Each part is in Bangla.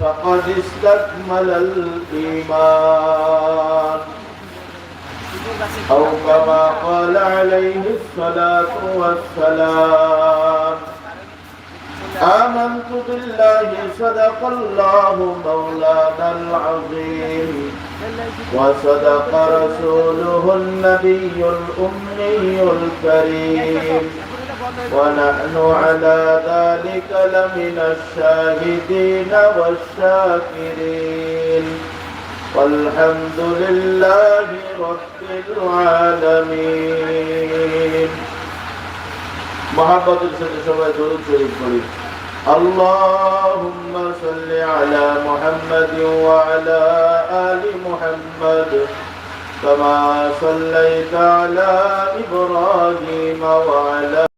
فقد استكمل الإيمان أو كما قال عليه الصلاة والسلام آمنت بالله صدق الله مولانا العظيم وصدق رسوله النبي الأمي الكريم ونحن على ذلك لمن الشاهدين والشاكرين والحمد لله رب العالمين محبة السيدة شباب درود شريف قريب اللهم صل على محمد وعلى آل محمد كما صليت على إبراهيم وعلى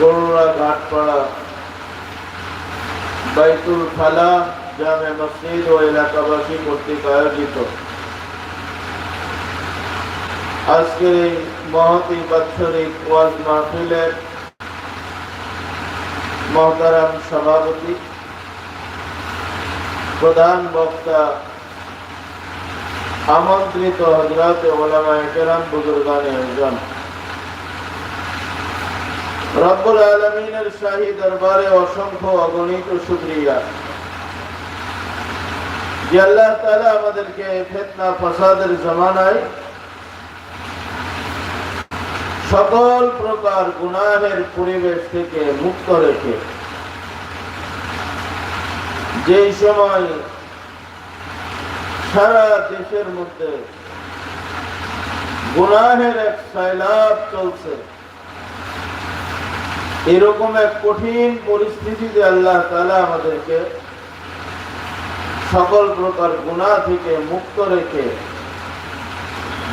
গরুরা ঘাটপাড়া, বাইতুল ফালা, জামে মসজিদ ও এলাকাবাসী কর্তৃক আয়োজিত। আজকের এই মহতি বাৎসরিক ওয়াজ মাহফিলের মহতারাম সভাপতি, প্রধান বক্তা আমন্ত্রিত হজরত ওলামা একরাম বুজুর্গানে আয়োজন রব্বুল আলমিনের শাহী দরবারে অসংখ্য অগণিত শুক্রিয়া যে আল্লাহ তাআলা আমাদেরকে ফেতনা ফাসাদের জমানায় সকল প্রকার গুনাহের পরিবেশ থেকে মুক্ত রেখে, যেই সময় সারা দেশের মধ্যে গুনাহের এক সাইলাব চলছে। এরকম এক কঠিন পরিস্থিতিতে আল্লাহ তালা আমাদেরকে সকল প্রকার গুণা থেকে মুক্ত রেখে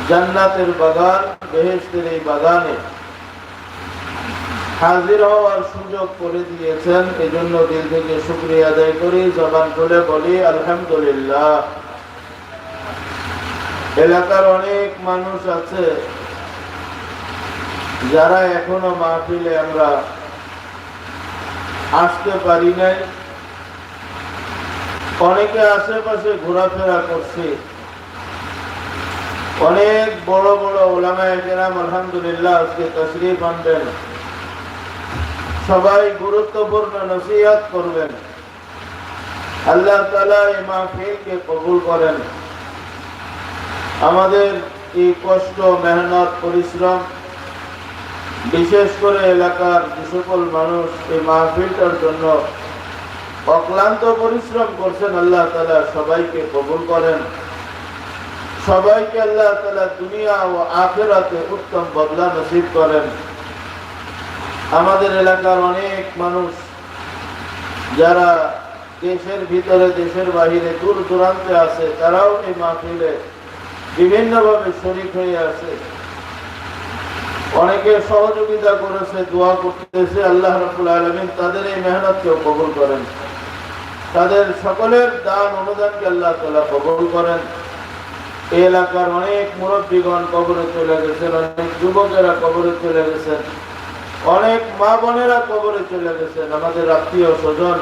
জান্নাতের বাগান বেহেস্তের এই বাগানে হাজির হওয়ার সুযোগ করে দিয়েছেন। এজন্য দিল থেকে শুক্রিয়া আদায় করি। জবান খুলে বলি, আলহামদুলিল্লাহ। এলাকার অনেক মানুষ আছে যারা এখনও মাহফিলে আমরা আসতে পারি নাই। অনেকে আশেপাশে ঘোরাফেরা করছে। অনেক বড় বড় ওলামায় কেরাম, আলহামদুলিল্লাহ, আজকে তশরিফ আনবেন। সবাই গুরুত্বপূর্ণ নসিহত করবেন। আল্লাহ তালা এই মাহফিলকে কবুল করেন। আমাদের এই কষ্ট, মেহনত, পরিশ্রম, বিশেষ করে এলাকার যে সকল মানুষ এই মাহফিলটার জন্য অক্লান্ত পরিশ্রম করছেন, আল্লাহ তালা সবাইকে কবুল করেন। সবাইকে আল্লাহ তালা দুনিয়া ও আখেরাতে উত্তম বদলা নসিব করেন। আমাদের এলাকার অনেক মানুষ যারা দেশের ভিতরে, দেশের বাহিরে দূর দূরান্তে আছে, তারাও এই মাহফিলে বিভিন্নভাবে শরিক হয়ে আছে। অনেকে সহযোগিতা করেছে, দোয়া করতেছে, আল্লাহ রবুল আলমিন তাদের এই মেহনতকেও কবুল করেন। তাদের সকলের দান অনুদানকে আল্লাহ তালা কবুল করেন। এই এলাকার অনেক মুরব্বীগণ কবরে চলে গেছেন, অনেক যুবকেরা কবরে চলে গেছেন, অনেক মা বোনেরা কবরে চলে গেছেন, আমাদের আত্মীয় স্বজন,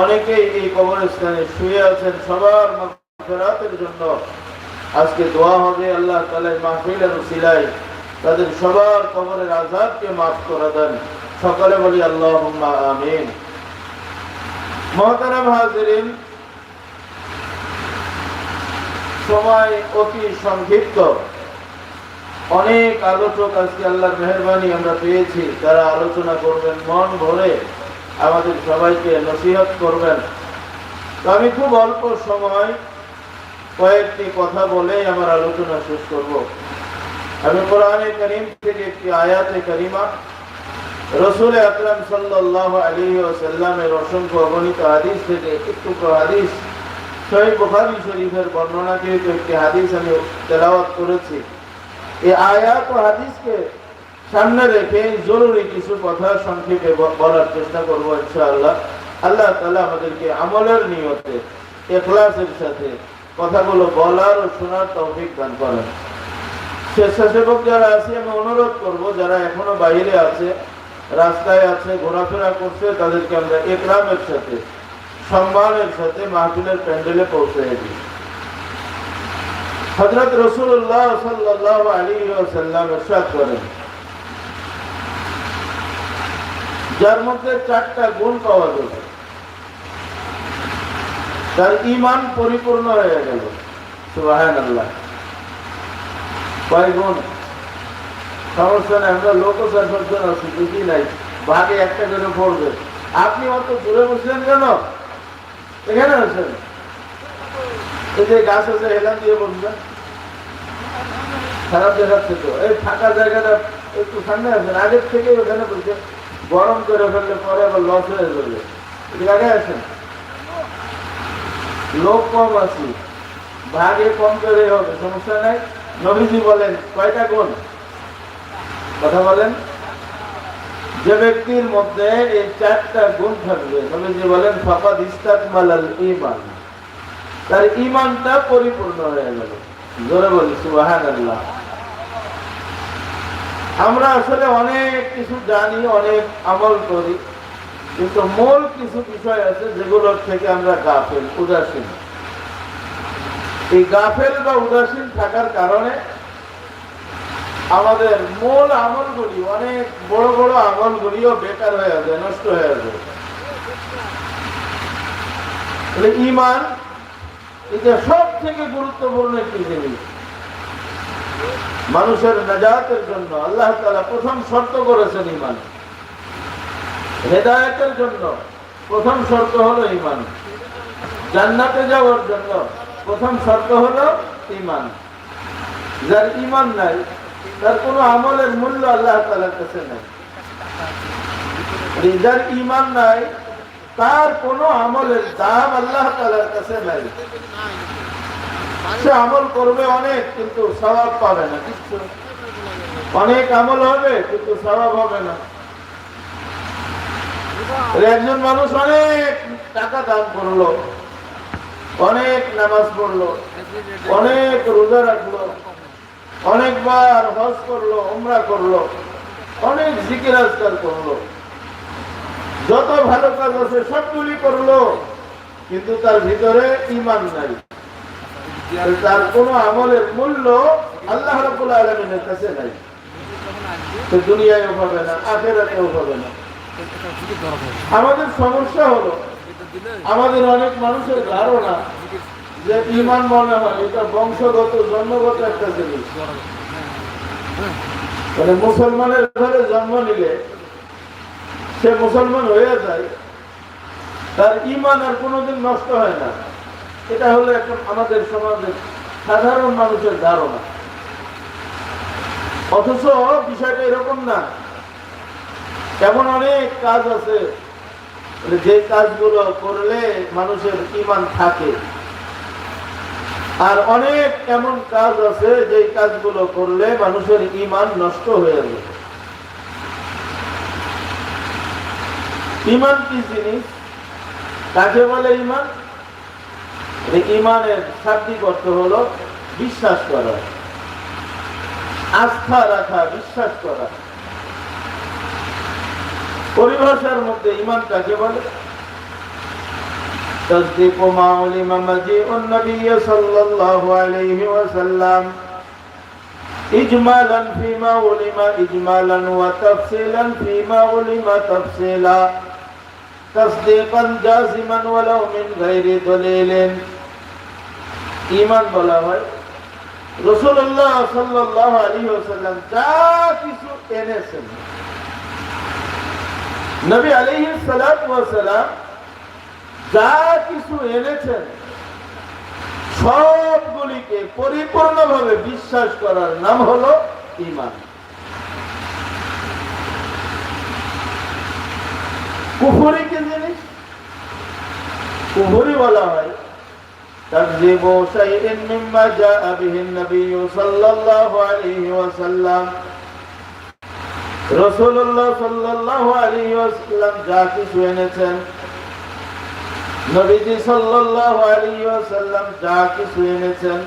অনেকেই এই কবরস্থানে শুয়ে আছেন সবার ফেরাতের জন্য। আজকে দোয়া হবে আল্লাহ তালাই মাহফিলের সিলাই তাদের সবার কবরের আজাদকে মাফ করে দেন। সকলে বলি আল্লাহ আমিন। মহতারাম হাজরিন, সময় অতি সংক্ষিপ্ত। অনেক আলোচক আজকে আল্লাহর মেহরবানি আমরা পেয়েছি। তারা আলোচনা করবেন, মন ভরে আমাদের সবাইকে নসিহত করবেন। আমি খুব অল্প সময় কয়েকটি কথা বলে আমার আলোচনা শেষ করব। আমি কোরআনে করিম থেকে একটি আয়াতে করিমা। রসুল আকরাম সাল্লাহ আলী সাল্লামের অসংখ্য অগণিত হাদিস থেকে একটু হাদিস সহি বুখারী শরীফের বর্ণনাকৃত একটি হাদিস আমি তেলাওয়াত করেছি। এই আয়াত ও হাদিসকে সামনে রেখে জরুরি কিছু কথা সংক্ষেপে বলার চেষ্টা করব ইনশাআল্লাহ। আল্লাহ তাআলা আমাদেরকে আমলের নিয়তে এখলাসের সাথে কথাগুলো বলার ও শোনার তৌফিক দান করেন। স্বেচ্ছাসেবক যারা আছে, আমি অনুরোধ করব, যারা এখনও বাইরে আছে, রাস্তায় আছে, ঘোরাফেরা করছে, তাদেরকে আমরা একরামের সাথে, সম্মানের সাথে মাহফিলের প্যান্ডেলে পৌঁছে দিই। হজরত রসুল্লাহ সাল্লাহ আলী সাল্লাম এরশাদ করেন, যার মধ্যে চারটা গুণ পাওয়া যাবে। তার ইমান পরিপূর্ণ হয়ে গেল। সমস্যা নেই আমরা লোক চার পাঁচজন আছি বুঝি নাই একটা করে আপনি অত দূরে বসলেন কেন? এখানে আছেন এই যে গাছ আছে হেলান দিয়ে বসবেন। খারাপ দেখাচ্ছে তো। এই ফাঁকা জায়গাটা একটু সামনে আছেন আগের থেকে ওখানে বলছে গরম করে ফেললে পরে আবার লস হয়ে যাবে। আগে আছেন লোক কম আছি, ভাগে কম করে হবে, সমস্যা নাই। নবীজি বলেন, কয়টা গুণ? কথা বলেন। যে ব্যক্তির মধ্যে এই চারটা গুণ থাকবে, নবীজি বলেন, ফাকাদ ইস্তাকমালাল ইমান তার ইমানটা পরিপূর্ণ হয়ে গেল। জোরে বলি, সুবহানাল্লাহ। আমরা আসলে অনেক কিছু জানি, অনেক আমল করি। কিন্তু মূল কিছু বিষয় আছে যেগুলোর থেকে আমরা গাফেল, উদাসীন। এই গাফেল বা উদাসীন থাকার কারণে আমাদের মূল আমলগুলি, অনেক বড় বড় আমলগুলিও বেকার হয়ে যায়, নষ্ট হয়ে যায়। ইমান এটা সব থেকে গুরুত্বপূর্ণ একটি জিনিস। মানুষের নাজাতের জন্য আল্লাহ তাআলা প্রথম শর্ত করেছেন ইমান। হেদায়েতের জন্য প্রথম শর্ত হলো ইমান জান্নাতে যাওয়ার জন্য প্রথম শর্ত হলো ইমান যার ইমান নাই, তার কোনো আমলের মূল্য আল্লাহ তালার কাছে নাই। যার ইমান নাই, তার কোনো আমলের দাম আল্লাহ তালার কাছে নাই। সে আমল করবে অনেক, কিন্তু স্বভাব পাবে না, কিচ্ছু। অনেক আমল হবে, কিন্তু স্বভাব হবে না। একজন মানুষ অনেক টাকা দান করল, অনেক নামাজ পড়ল, অনেক রোজা রাখল, অনেকবার হজ করল, উমরা করল, অনেক জিকির আজকাল করল। যত ভালো কাজ আছে সবগুলি করল, কিন্তু তার ভিতরে ইমান নাই। তার কোন আমলের মূল্য আল্লাহ রাব্বুল আলামিনের কাছে নাই। তো দুনিয়ায়ও পাবে না, আখেরাতেও পাবে না। আমাদের সমস্যা হলো, আমাদের অনেক মানুষের ধারণা যে ইমান মনে হয়, এটা বংশগত, জন্মগত একটা জিনিস। মানে মুসলমানের ঘরে জন্ম নিলে, সে মুসলমান হয়ে যায়, তার ইমান আর কোনোদিন নষ্ট হয় না। এটা হলো এখন আমাদের সমাজের সাধারণ মানুষের ধারণা। অথচ বিষয়টা এরকম না। এমন অনেক কাজ আছে। যে কাজগুলো করলে মানুষের ইমান থাকে। আর অনেক এমন কাজ আছে, যে কাজগুলো করলে মানুষের ইমান নষ্ট হয়ে যাবে ইমান কি জিনিস? কাকে বলে ইমান ইমানের শাব্দিক অর্থ হলো বিশ্বাস করা। আস্থা রাখা, বিশ্বাস করা। পরিভাষার মধ্যে ইমান কাকে বলে تصديق ما علم مجيء النبي صلى الله عليه وسلم إجمالا فيما علم إجمالا وتفصيلا فيما علم تفصيلا تصديقا جازما ولو من غير دليل ঈমান বলা হয় রসুল্লাহ সাল্লাহ আলী ওসাল্লাম যা কিছু এনেছেন নবী আলিহি সালাম যা কিছু এনেছেন সবগুলিকে পরিপূর্ণভাবে বিশ্বাস করার নাম হলো ইমান কুফুরি কি জিনিস কুফুরি বলা হয় تكذيب شيء مما جاء به النبي صلى الله عليه وسلم রসুল্লাহ সাল্লাল্লাহু আলাইহি ওয়াসাল্লাম যা কিছু এনেছেন, নবীজি সাল্লাল্লাহু আলাইহি ওয়াসাল্লাম যা কিছু এনেছেন,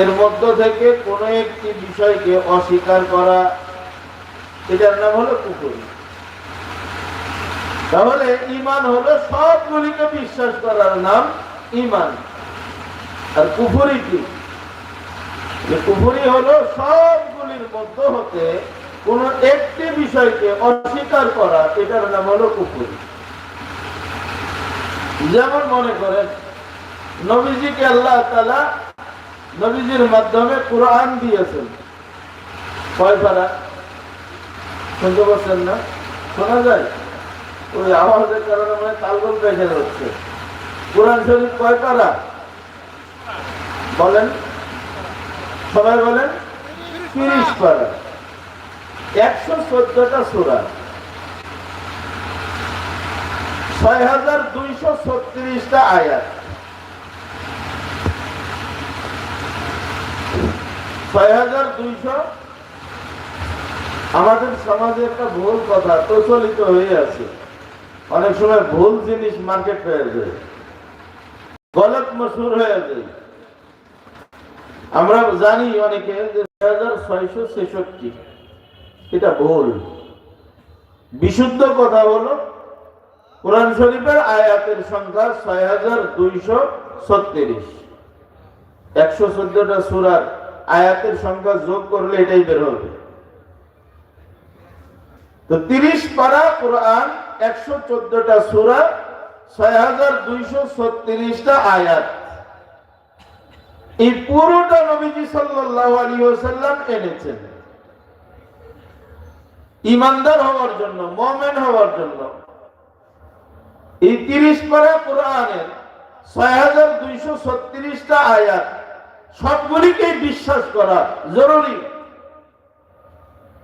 এর মধ্য থেকে কোন একটি বিষয়কে অস্বীকার করা, এটার নাম হলো কুকুরি তাহলে ইমান হলো সবগুলিকে বিশ্বাস করার নাম ইমান আর কুফুরি কি? কুফুরি হলো সবগুলির মধ্য হতে কোন একটি বিষয়কে অস্বীকার করা, এটার নাম হলো কুফুরি। যেমন মনে করেন, নবীজিকে আল্লাহ তালা নবীজির মাধ্যমে কোরআন দিয়েছেন। কয় পারা? শুনতে পাচ্ছেন না? শোনা যায়? ওই আওয়াজের কারণে মানে তালগোল বেঁধে হচ্ছে। কোরআন শরীফ কয় পারা? বলেন। সবাই বলেন, তিরিশ পারা। একশো চোদ্দটা সুরা। ছয় হাজার দুইশো ছত্রিশটা আয়াত। ছয় হাজার দুইশো আমাদের সমাজে একটা ভুল কথা প্রচলিত হয়ে আছে। অনেক সময় ভুল জিনিস মার্কেট হয়ে যায়। গলত মশুর হয়ে যায়। আমরা জানি অনেকে যে ছয় হাজার ছয়শো ছেষট্টি এটা ভুল। বিশুদ্ধ কথা হলো, কোরআন শরীফের আয়াতের সংখ্যা ছয় হাজার দুইশো ছত্রিশ। একশো চোদ্দটা সুরার আয়াতের সংখ্যা যোগ করলে এটাই বের হবে। তো তিরিশ পারা কোরআন, একশো চোদ্দটা সুরা, ছয় হাজার দুইশো ছত্রিশটা আয়াত। এই পুরোটা নবীজি সাল্লাহ আলী সাল্লাম এনেছেন। ইমানদার হওয়ার জন্য, মমেন হওয়ার জন্য। এই তিরিশ পারা কোরআনের ছয় হাজার দুইশো ছত্রিশটা আয়াত সবগুলিকেই বিশ্বাস করা জরুরি।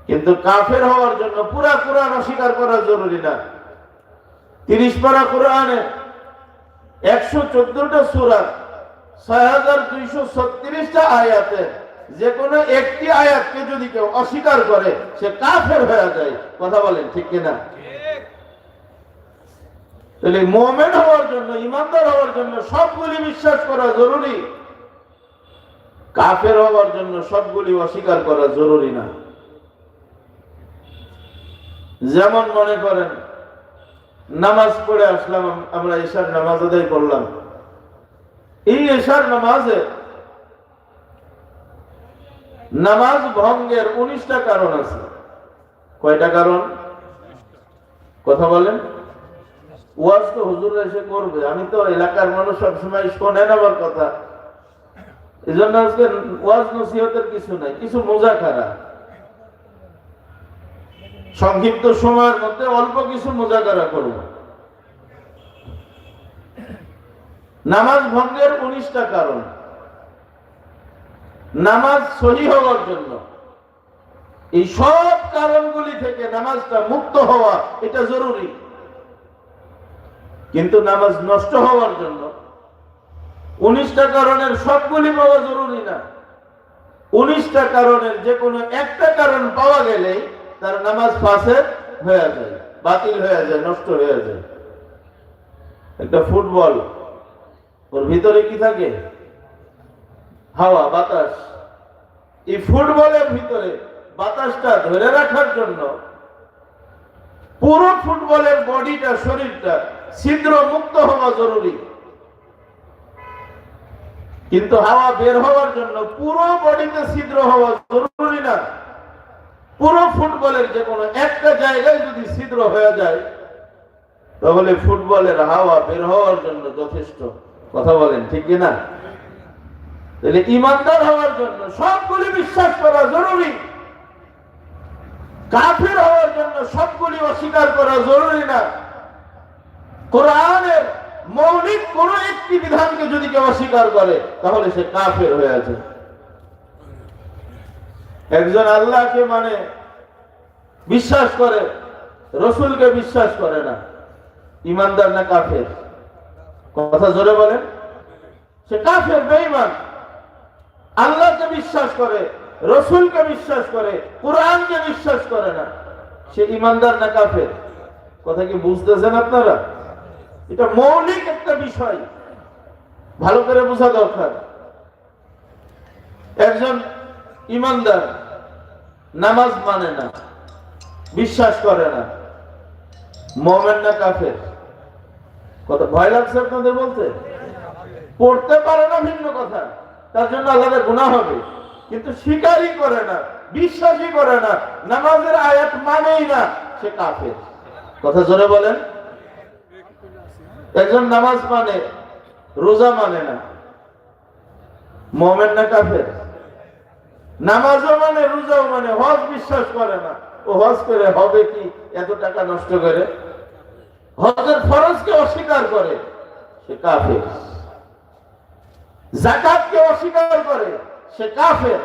কিন্তু কাফের হওয়ার জন্য পুরা কোরআন অস্বীকার করা জরুরি না। তিরিশ পারা কোরআনে একশো চোদ্দটা সুরা, ছয় হাজার দুইশো ছত্রিশটা আয়াতে যে কোনো একটি আয়াতকে যদি কেউ অস্বীকার করে, সে কাফের হয়ে যায়। কথা বলেন, ঠিক কিনা? তাহলে মোমেন হওয়ার জন্য, ইমানদার হওয়ার জন্য সবগুলি বিশ্বাস করা জরুরি। কাফের হওয়ার জন্য সবগুলি অস্বীকার করা জরুরি না। যেমন মনে করেন, নামাজ পড়ে আসলাম, আমরা ঈশার নামাজ আদায় করলাম। এই ঈশার নামাজে নামাজ ভঙ্গের উনিশটা কারণ আছে। কয়টা কারণ? কথা বলেন। ওয়াজ তো হুজুর এসে করবে। আমি তো এলাকার মানুষ সবসময় শোনেন আমার কথা। এই জন্য আজকে ওয়াজ নসিহতের কিছু নাই, কিছু মোজা খারা সংক্ষিপ্ত সময়ের মধ্যে অল্প কিছু মোজাকারা করব। নামাজ ভঙ্গের উনিশটা কারণ। নামাজ সহি হওয়ার জন্য। এই সব কারণগুলি থেকে নামাজটা মুক্ত হওয়া এটা জরুরি। কিন্তু নামাজ নষ্ট হওয়ার জন্য উনিশটা কারণের সবগুলি পাওয়া জরুরি না। উনিশটা কারণের যে কোনো একটা কারণ পাওয়া গেলেই তার নামাজ ফাঁসে হয়ে যায়, বাতিল হয়ে যায়, নষ্ট হয়ে যায়। একটা ফুটবল, ওর ভিতরে কি থাকে? হাওয়া, বাতাস। এই ফুটবলের ভিতরে বাতাসটা ধরে রাখার জন্য পুরো ফুটবলের বডিটা, শরীরটা ছিদ্র মুক্ত হওয়া জরুরি। কিন্তু হাওয়া বের হওয়ার জন্য পুরো বডিতে ছিদ্র হওয়া জরুরি না। পুরো ফুটবলের যে কোনো একটা জায়গায় যদি ছিদ্র হয়ে যায়, তাহলে ফুটবলের হাওয়া বের হওয়ার জন্য যথেষ্ট। কথা বলেন, ঠিক না তাহলে ইমানদার হওয়ার জন্য, সবগুলি বিশ্বাস করা জরুরি। কাফের হওয়ার জন্য সবগুলি অস্বীকার করা জরুরি না। কোরআনের মৌলিক কোন একটি বিধানকে যদি কেউ অস্বীকার করে, তাহলে সে কাফের হয়ে আছে। একজন আল্লাহকে মানে বিশ্বাস করে, রসুলকে বিশ্বাস করে না। ইমানদার না কাফের? কথা জোরে বলেন। সে কাফের, বেঈমান। আল্লাহকে বিশ্বাস করে, রসুলকে বিশ্বাস করে, কোরআনকে বিশ্বাস করে না, সে ইমানদার না কাফের? কথা কি বুঝতেছেন আপনারা? এটা মৌলিক একটা বিষয়। ভালো করে বোঝা দরকার। একজন ইমানদার নামাজ মানে না, বিশ্বাস করে না, মোমেন না কাফের। কত ভয় লাগছে আপনাদের বলতে? পড়তে পারে না ভিন্ন কথা। তার জন্য আলাদা গুণা হবে। কিন্তু স্বীকারই করে না, বিশ্বাসই করে না, নামাজের আয়াত মানেই না, সে কাফের। কথা জোরে বলেন। একজন নামাজ মানে রোজা মানে না। মোমেন না কাফের? নামাজও মানে রোজাও মানে হজ বিশ্বাস করে না। ও হজ করে হবে কি, এত টাকা নষ্ট করে? হজের ফরজকে অস্বীকার করে, সে কাফের। জাকাতকে অস্বীকার করে, সে কাফের।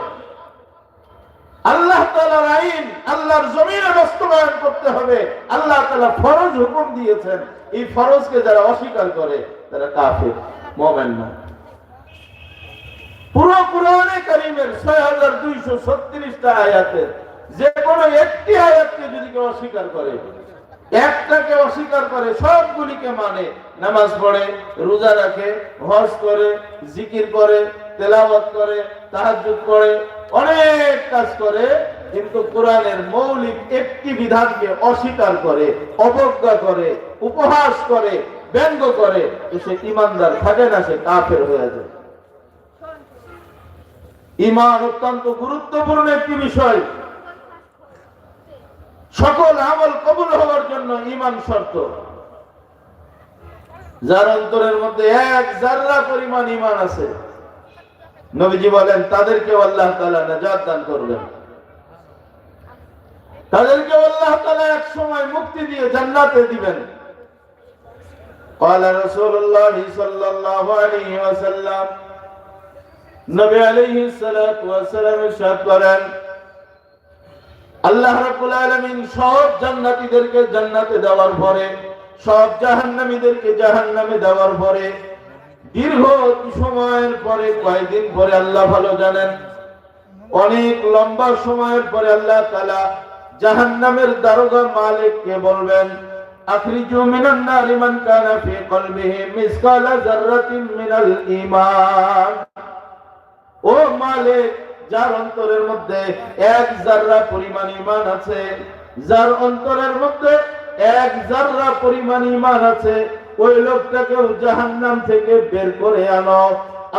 আল্লাহ তালার আইন, আল্লাহর জমিনে বাস্তবায়ন করতে হবে। আল্লাহ তালা ফরজ হুকুম দিয়েছেন, এই ফরজকে যারা অস্বীকার করে, তারা কাফের, মোমেন না। পুরো কোরআনে কারিমের ছয় হাজার দুইশো ছত্রিশটা আয়াতের যে কোনো একটি আয়াতকে যদি কেউ অস্বীকার করে একটাকে অস্বীকার করে, সবগুলিকে মানে নামাজ পড়ে, রোজা রাখে, হজ করে, জিকির করে, তেলাওয়াত করে, তাহাজ্জুদ করে অনেক কাজ করে, কিন্তু কোরআনের মৌলিক একটি বিধানকে অস্বীকার করে, অবজ্ঞা করে, উপহাস করে, ব্যঙ্গ করে সে ইমানদার থাকে না, সে কাফের হয়ে যায়। ইমান অত্যন্ত গুরুত্বপূর্ণ একটি বিষয়। সকল আমল কবুল হওয়ার জন্য ইমান শর্ত যার অন্তরের মধ্যে এক জাররা পরিমাণ ইমান আছে নবীজি বলেন তাদেরকে আল্লাহ তাআলা নাজাত দান করবেন তাদেরকে আল্লাহ তাআলা এক সময় মুক্তি দিয়ে জান্নাতে দিবেন قال رسول الله صلى الله عليه وسلم নবী আলাইহিস সালাতু ওয়াস সালাম ইরশাদ করেন আল্লাহ রাব্বুল আলামিন সব জান্নাতীদেরকে জান্নাতে দেওয়ার পরে, সব জাহান্নামীদেরকে জাহান্নামে দেওয়ার পরে, দীর্ঘ সময়ের পরে, কয়েকদিন পরে আল্লাহ ভালো জানেন। অনেক লম্বা সময়ের পরে আল্লাহ তাআলা জাহান্নামের দারোগা মালিককে বলবেন, আখরিজু মিনান নারি মান কানা ফি কলবিহি মিসকালা যাররাতিন মিনাল ঈমান। ও মালিক যার অন্তরের মধ্যে এক জাররা পরিমাণ ইমান আছে, যার অন্তরের মধ্যে এক জাররা পরিমাণ ইমান আছে, ওই লোকটাকেও জাহান্নাম থেকে বের করে আনো।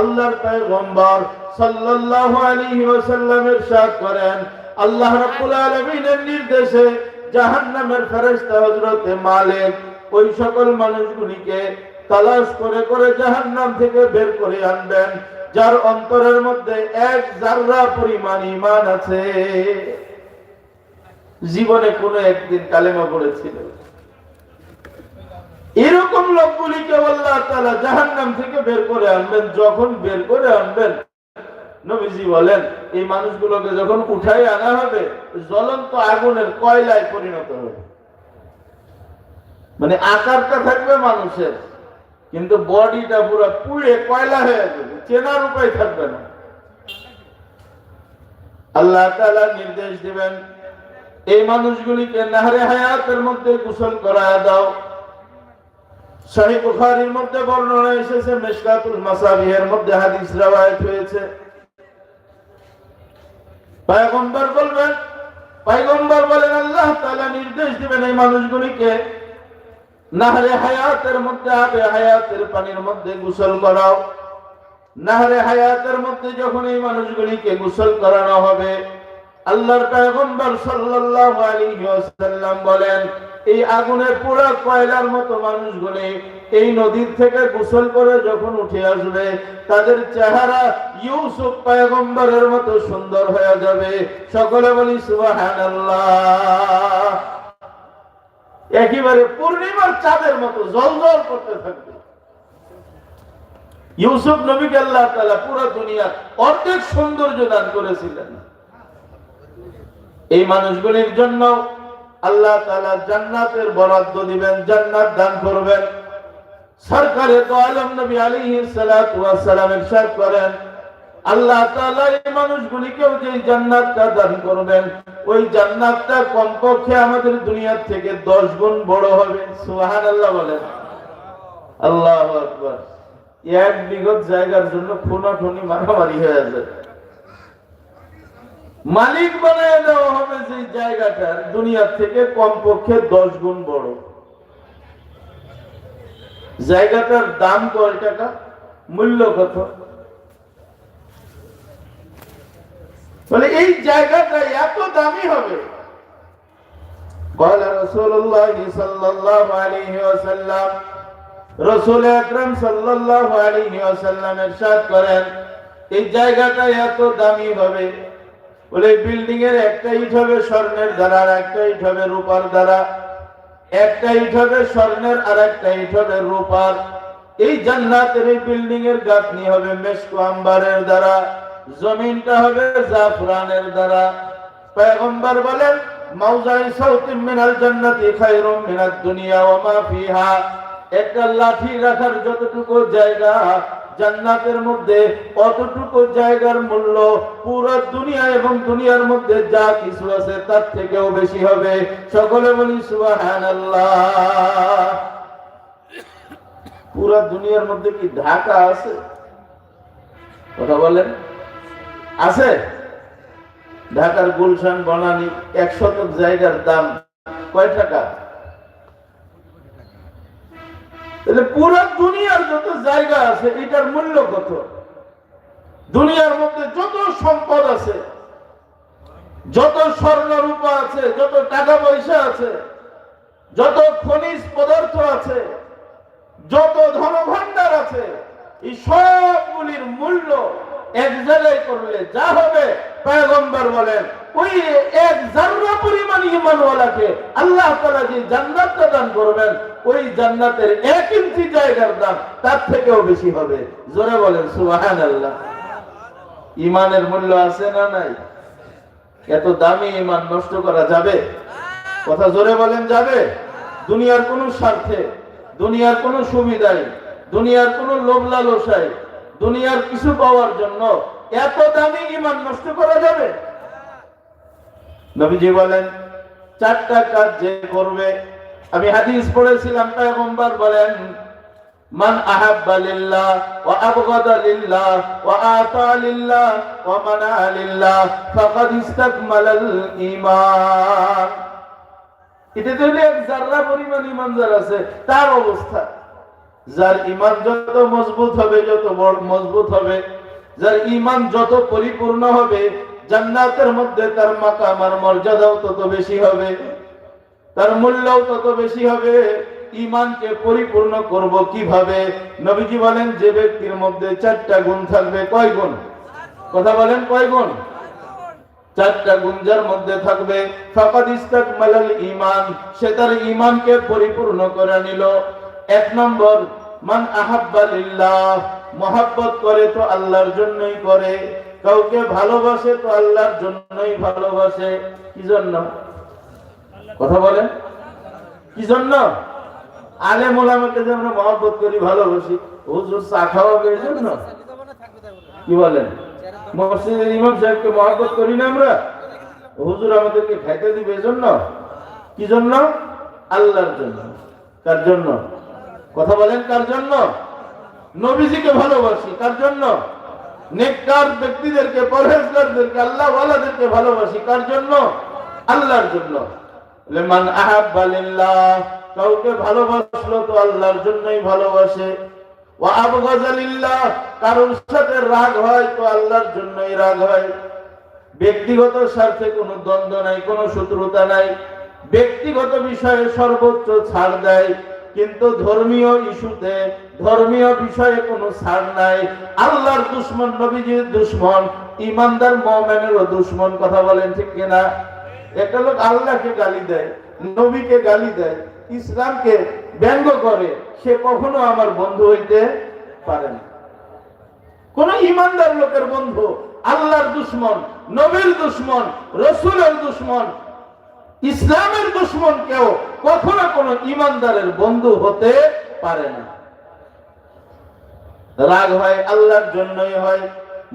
আল্লাহর পয়গম্বর সাল্লাল্লাহু আলাইহি ওয়াসাল্লাম ইরশাদ করেন, আল্লাহ রাব্বুল আলামিনের নির্দেশে জাহান্নামের ফেরেশতা হযরতে মালিক ওই সকল মানুষগুলিকে তালাশ করে করে জাহান্নাম থেকে বের করে আনবেন। যার অন্তরের মধ্যে এক জাররা পরিমাণ ইমান আছে। জীবনে কোনো একদিন কালেমা পড়েছিল। এরকম লোকগুলিকে আল্লাহ তাআলা জাহান্নাম থেকে বের করে আনবেন, যখন বের করে আনবেন, নবীজি বলেন, এই মানুষগুলোকে যখন উঠাই আনা হবে, জ্বলন্ত আগুনের কয়লায় পরিণত হবে। মানে আকারটা থাকবে মানুষের। কিন্তু বডিটা পুরো পুড়ে কয়লা হয়ে যাবে চেনার উপায় থাকবে না। আল্লাহ তাআলা নির্দেশ দিবেন, এই মানুষগুলিকে নাহরে হায়াতের মধ্যে গোসল করায় দাও। সহি বুখারীর মধ্যে বর্ণনা এসেছে মিশকাতুল মাসাবিহের মধ্যে হাদিস রওয়ায়াত হয়েছে। পয়গম্বর বলবেন, পয়গম্বর বলেন, আল্লাহ তাআলা নির্দেশ দিবেন এই মানুষগুলিকে নাহরে হায়াতের মধ্যে আবে হায়াতের পানির মধ্যে গোসল করাও। নাহরে হায়াতের মধ্যে যখন এই মানুষগুলিকে গোসল করানো হবে, আল্লাহর পয়গম্বর সাল্লাল্লাহু আলাইহি ওয়াসাল্লাম বলেন, এই আগুনের কয়লার মতো মানুষগুলি এই নদীর থেকে গোসল করে যখন উঠে আসবে, তাদের চেহারা ইউসুফ পয়গম্বরের মতো সুন্দর হয়ে যাবে। সকলে বলি, সুবহানাল্লাহ। একেবারে পূর্ণিমার চাঁদের মতো জলজল করতে থাকবে। ইউসুফ নবীকে আল্লাহ তাআলা পুরো দুনিয়ার অর্ধেক সৌন্দর্য দান করেছিলেন। এই মানুষগুলির জন্য আল্লাহ তাআলা জান্নাতের বরাদ্দ দিবেন, জান্নাত দান করবেন। সরকারে তো আলম নবী ওয়াস সালাম ইরশাদ করেন। আল্লাহ তাআলা এই মানুষগুলিকেও যে জান্নাতটা দান করবেন, ওই জান্নাতটা কমপক্ষে আমাদের দুনিয়ার থেকে 10 গুণ বড় হবে। সুবহানাল্লাহ বলেন। আল্লাহু আকবার। এক বিগত জায়গার জন্য খুনাখুনি মারামারি হয়ে যায়। মালিক বানায় দেওয়া হবে যে জায়গাটার দুনিয়ার থেকে কমপক্ষে দশ গুণ বড়। জায়গাটার দাম কয় টাকা? মূল্য কত? বলে এই জায়গাটা এত দামি হবে قال رسول الله صلى الله عليه وسلم রসুল আকরাম সাল্লাল্লাহু আলাইহি ওয়াসাল্লাম ইরশাদ করেন এই জায়গাটা এত দামি হবে বলে বিল্ডিং এর একটা ইট হবে স্বর্ণের দ্বারা আর একটা ইট হবে রূপার দ্বারা একটা ইট হবে স্বর্ণের আর একটা ইট হবে রূপার এই জান্নাতের এই বিল্ডিং এর গাঁথনি হবে মেশকো আম্বারের দ্বারা জমিনটা হবে জাফরানের দ্বারা। পয়গম্বর বলেন, মাউজাই মিনাল জান্নাতি মিনাদ দুনিয়া ওয়া মা ফিহা। একটা লাঠি রাখার যতটুকু জায়গা, জান্নাতের মধ্যে অতটুকু জায়গার মূল্য পুরো দুনিয়া এবং দুনিয়ার মধ্যে যা কিছু আছে তার থেকেও বেশি হবে। সকলে বলি, সুবহানাল্লাহ। পুরো দুনিয়ার মধ্যে কি ঢাকা আছে? কথা বলেন। আছে? ঢাকার গুলশান, বনানি, এক শতক জায়গার দাম কয় টাকা? পুরো দুনিয়ার যত জায়গা আছে, এটার মূল্য কত? দুনিয়ার মধ্যে যত সম্পদ আছে, যত স্বর্ণ রূপা আছে, যত টাকা পয়সা আছে, যত খনিজ পদার্থ আছে, যত ধনভাণ্ডার আছে, এই সবগুলির মূল্য এক জায়গায় করলে যা হবে বলেন, ওই এক পরিমাণ ইমানওয়ালাকে আল্লাহ যে জান্নাতটা দান করবেন, ওই জান্নাতের এক ইঞ্চি জায়গার দাম তার থেকেও বেশি হবে। জোরে বলেন ইমানের মূল্য আছে না নাই? এত দামি ইমান নষ্ট করা যাবে? কথা জোরে বলেন, যাবে? দুনিয়ার কোন স্বার্থে, দুনিয়ার কোন সুবিধায়, দুনিয়ার কোন লোভ লালসায় দুনিয়ার কিছু পাওয়ার জন্য এত দামি ইমান নষ্ট করা যাবে? নবীজি বলেন, চারটা কাজ যে করবে। আমি হাদিস পড়েছিলাম বলেন, মান আহাব্বা লিল্লাহ ওয়া আবগাদা লিল্লাহ ওয়া আতা লিল্লাহ ওয়া মানা লিল্লাহ ফাকাদ ইস্তাকমালাল ঈমান। এটা তো এক জাররা পরিমাণ ঈমান যার আছে, তার অবস্থা। যার ঈমান যত মজবুত হবে, যত বড় মজবুত হবে, যার ঈমান যত পরিপূর্ণ হবে, জান্নাতের মধ্যে তার মাকাম আর মর্যাদাও তত বেশি হবে, তার মূল্যও তত বেশি হবে। ইমানকে পরিপূর্ণ করব কীভাবে? নবীজি বলেন, যে ব্যক্তির মধ্যে চারটা গুণ থাকবে, কয় গুণ? কথা বলেন, কয় গুণ? চারটা গুণ যার মধ্যে থাকবে, ফাকাদ ইস্তাকমালাল ঈমান সে তার ঈমানকে পরিপূর্ণ করে নিল। এক নম্বর, মান আহাব্বা লিল্লাহ মহাব্বত করে তো আল্লাহর জন্যই করে। কাউকে ভালোবাসে তো আল্লাহর জন্যই ভালোবাসে। কি জন্য? কথা বলেন। কি জন্য? আলে ওলামাকে যে আমরা মহব্বত করি, ভালোবাসি। হুজুর চা খাওয়াবে এই জন্য? কি বলেন? মসজিদের ইমাম সাহেবকে মহব্বত করি না আমরা? হুজুর আমাদেরকে খাইতে দিবে এই জন্য? কি জন্য? আল্লাহর জন্য। কার জন্য? কথা বলেন কার জন্য? নবীজিকে ভালোবাসি, কার জন্য? নেককার ব্যক্তিদেরকে, পরহেজগারদেরকে, আল্লাহ ওয়ালাদেরকে ভালোবাসি, কার জন্য? আল্লাহর জন্য। লেমান কাউকে ভালোবাসলো তো আল্লাহর জন্যই ভালোবাসে। ও আবগাজা কারোর সাথে রাগ হয় তো আল্লাহর জন্যই রাগ হয়। ব্যক্তিগত স্বার্থে কোনো দ্বন্দ্ব নাই, কোনো শত্রুতা নাই। ব্যক্তিগত বিষয়ে সর্বোচ্চ ছাড় দেয়। কিন্তু ধর্মীয় ইস্যুতে, ধর্মীয় বিষয়ে কোনো ছাড় নাই। আল্লাহর দুশ্মন, নবীজির দুশ্মন, ইমানদার মোমেনেরও দুশ্মন, কথা বলেন ঠিক কিনা? একটা লোক আল্লাহকে গালি দেয়, নবীকে গালি দেয়, ইসলামকে ব্যঙ্গ করে, সে কখনো আমার বন্ধু হইতে পারে না। কোন ইমানদার লোকের বন্ধু, আল্লাহর দুশ্মন, নবীর দুশ্মন, রসুলের দুশ্মন ইসলামের দুশ্মন কেউ কখনো কোনো ইমানদারের বন্ধু হতে পারে না। রাগ হয়, আল্লাহর জন্যই হয়,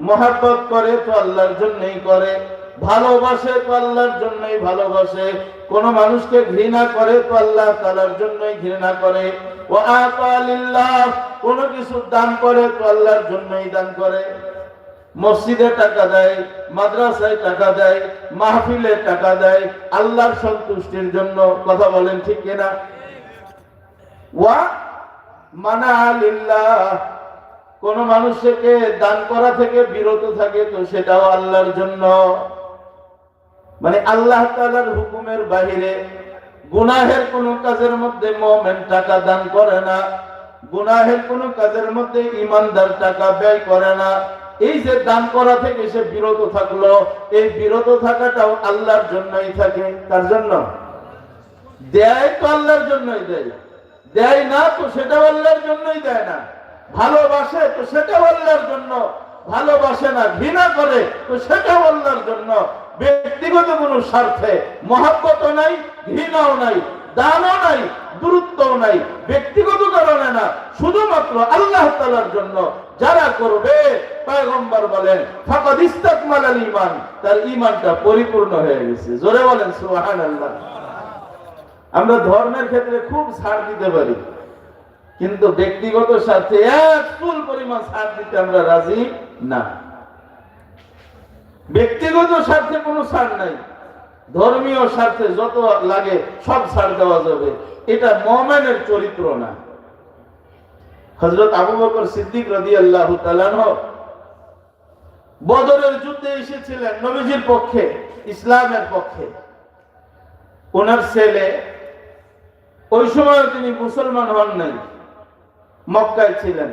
মহাব্বত করে তো আল্লাহর জন্যই করে, ভালোবাসে তো আল্লাহর জন্যই ভালোবাসে, কোন মানুষকে ঘৃণা করে তো আল্লাহ তালার জন্যই ঘৃণা করে ও আতালিল্লাহ কোন কিছু দান করে তো আল্লাহর জন্যই দান করে। মসজিদে টাকা দেয়, মাদ্রাসায় টাকা দেয়, মাহফিলে টাকা দেয়, আল্লাহর সন্তুষ্টির জন্য কথা বলেন ঠিক কিনা? ওয়া মানা আলিল্লাহ কোন মানুষকে দান করা থেকে বিরত থাকে তো সেটাও আল্লাহর জন্য। মানে আল্লাহ তাআলার হুকুমের বাহিরে গুনাহের কোন কাজের মধ্যে মোমেন টাকা দান করে না, গুনাহের কোন কাজের মধ্যে ইমানদার টাকা ব্যয় করে না। এই যে দান করা থেকে সে বিরত থাকল, এই বিরত থাকাটাও আল্লাহর জন্যই থাকে। তার জন্য? দেয় তো আল্লাহর জন্যই দেয়। দেয় না তো সেটাও আল্লাহর জন্যই দেয় না। ভালোবাসে তো সেটাও আল্লাহর জন্য। ভালোবাসে না, ঘৃণা করে তো সেটাও আল্লাহর জন্য। ব্যক্তিগত কোনো স্বার্থে মহাব্বত নাই, ঘৃণাও নাই, দানও নাই, দূরত্বও নাই। ব্যক্তিগত শুধুমাত্র আল্লাহ তালার জন্য যারা করবে, পয়গম্বর বলেন, ফাকাদ ইস্তাকমাল আল ঈমান। তার ঈমানটা পরিপূর্ণ হয়ে গেছে। জোরে বলেন, সুবহানাল্লাহ। আমরা ধর্মের ক্ষেত্রে খুব ছাড় দিতে পারি, কিন্তু ব্যক্তিগত স্বার্থে এক ফুল পরিমাণ ছাড় দিতে আমরা রাজি না। ব্যক্তিগত স্বার্থে কোনো ছাড় নাই। ধর্মীয় স্বার্থে যত লাগে সব ছাড় দেওয়া যাবে। এটা মমেনের চরিত্র না। হজরত আবু বকর সিদ্দিক রদি আল্লাহ বদরের যুদ্ধে এসেছিলেন নবীজির পক্ষে, ইসলামের পক্ষে। ওনার ছেলে, ওই সময় তিনি মুসলমান হন নাই, মক্কায় ছিলেন।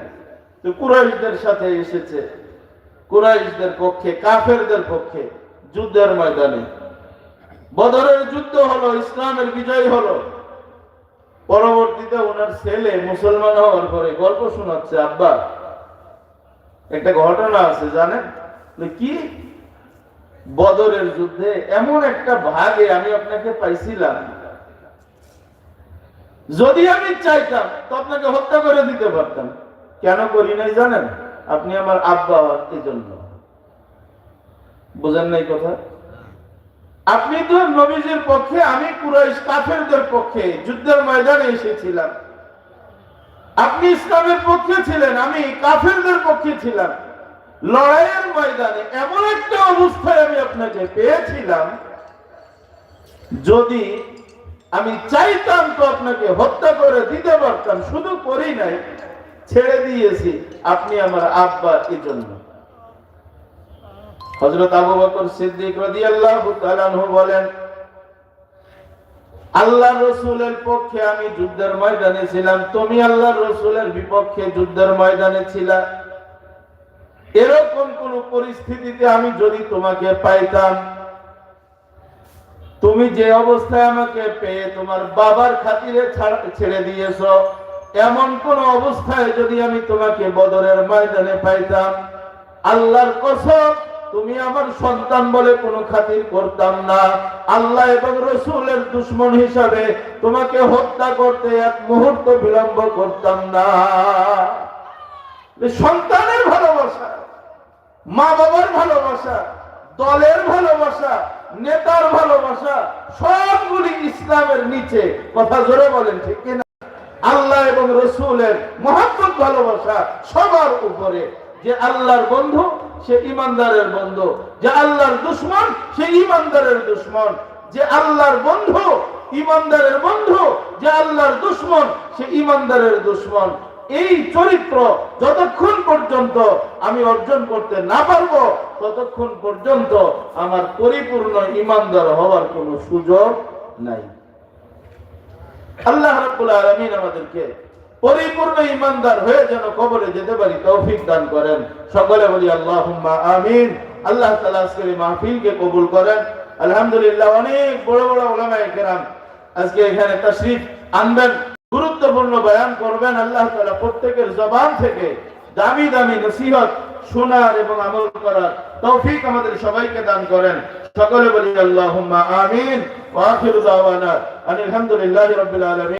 তো কুরাইশদের সাথে এসেছে। কুরাইশদের পক্ষে, কাফেরদের পক্ষে যুদ্ধের ময়দানে। বদরের যুদ্ধ হলো, ইসলামের বিজয় হলো। পরবর্তীতে ওনার ছেলে মুসলমান হওয়ার পরে গল্প শোনাচ্ছে, আব্বা, একটা ঘটনা আছে, জানেন? কি? বদরের যুদ্ধে এমন একটা ভাগে আমি আপনাকে পাইছিলাম। যদি আমি চাইতাম, তো আপনাকে হত্যা করে দিতে পারতাম। কেন করি নাই জানেন? আপনি আমার আব্বা এই জন্য বোঝেন নাই কথা? আপনি তো নবীজির পক্ষে, আমি কুরাইশ কাফেরদের পক্ষে যুদ্ধের ময়দানে এসেছিলাম। আপনি ইসলামের পক্ষে ছিলেন, আমি কাফেরদের পক্ষে ছিলাম। লড়াইয়ের ময়দানে এমন একটা অবস্থায় আমি আপনাকে পেয়েছিলাম, যদি আমি চাইতাম তো আপনাকে হত্যা করে দিতে পারতাম, শুধু করি নাই, ছেড়ে দিয়েছি আপনি আমার আব্বা এই হজরত আবু বকর সিদ্দিক রাদিয়াল্লাহু তাআলা বলেন আল্লাহ রসুলের পক্ষে আমি যুদ্ধের ময়দানে ছিলাম, তুমি আল্লাহ রসুলের বিপক্ষে যুদ্ধের ময়দানে ছিলা। এরকম কোন পরিস্থিতিতে আমি যদি তোমাকে পাইতাম, তুমি যে অবস্থায় আমাকে পেয়ে তোমার বাবার খাতিরে ছেড়ে দিয়েছ, এমন কোন অবস্থায় যদি আমি তোমাকে বদরের ময়দানে পাইতাম, আল্লাহর কসম তুমি আমার সন্তান বলে কোনো খাতির করতাম না। আল্লাহ এবং রসুলের দুশ্মন হিসাবে তোমাকে হত্যা করতে এক মুহূর্ত বিলম্ব করতাম না। সন্তানের ভালোবাসা মা বাবার ভালোবাসা, দলের ভালোবাসা, নেতার ভালোবাসা, সবগুলি ইসলামের নিচে। কথা জোরে বলেন, ঠিক কিনা? আল্লাহ এবং রসুলের মহাত্মক ভালোবাসা সবার উপরে। যে আল্লাহর বন্ধু, সে ইমানদারের বন্ধু। যে আল্লাহর দুশ্মন, সে ইমানদারের দুশ্মন। যে আল্লাহর বন্ধু, ইমানদারের বন্ধু। যে আল্লাহর দুশ্মন, সে ইমানদারের দুশ্মন। এই চরিত্র যতক্ষণ পর্যন্ত আমি অর্জন করতে না পারব, ততক্ষণ পর্যন্ত আমার পরিপূর্ণ ইমানদার হওয়ার কোনো সুযোগ নাই। আল্লাহ রাব্বুল আলামিন আমাদেরকে পরিপূর্ণ ইমানদার হয়ে যেন কবরে যেতে পারি, তৌফিক দান করেন। সকলে বলি আল্লাহুম্মা আমিন। আল্লাহ তাআলা আজকের এই মাহফিলকে কবুল করেন। আলহামদুলিল্লাহ অনেক বড় বড় ওলামায়ে কেরাম আজকে এখানে তাশরীফ আনবেন, গুরুত্বপূর্ণ বয়ান করবেন। আল্লাহ তাআলা প্রত্যেকের জবান থেকে দামি দামি নসিহত, শোনার এবং আমল করার তৌফিক আমাদের সবাইকে দান করেন। সকলে বলি আল্লাহ আমিন। ওয়া আখিরু দাওয়ানা আনিল হামদুলিল্লাহি রাব্বিল আলামিন।